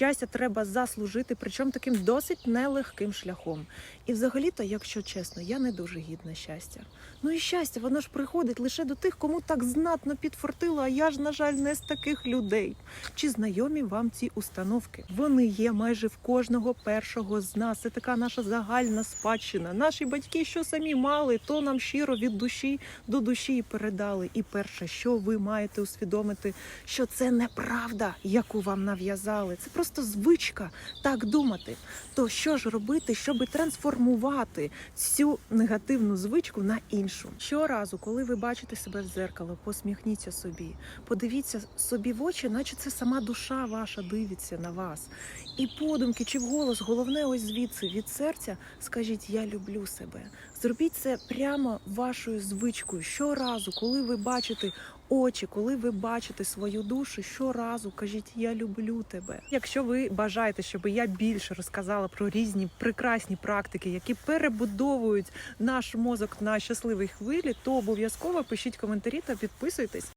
щастя треба заслужити, причому таким досить нелегким шляхом. І взагалі-то, якщо чесно, я не дуже гідна щастя. Ну і щастя, воно ж приходить лише до тих, кому так знатно підфортило, а я ж, на жаль, не з таких людей. Чи знайомі вам ці установки? Вони є майже в кожного першого з нас. Це така наша загальна спадщина. Наші батьки, що самі мали, то нам щиро від душі до душі і передали. І перше, що ви маєте усвідомити, що це неправда, яку вам нав'язали. Це просто звичка так думати. То що ж робити, щоб трансформувати цю негативну звичку на іншу? Щоразу, коли ви бачите себе в зеркало, посміхніться собі, подивіться собі в очі, наче це сама душа ваша дивиться на вас. І подумки чи вголос, головне ось звідси від серця, скажіть Я люблю себе. Зробіть це прямо вашою звичкою. Щоразу, коли ви бачите очі, коли ви бачите свою душу, щоразу кажіть Я люблю тебе. Якщо ви бажаєте, щоб я більше розказала про різні прекрасні практики, які перебудовують наш мозок на щасливій хвилі, то обов'язково пишіть коментарі та підписуйтесь.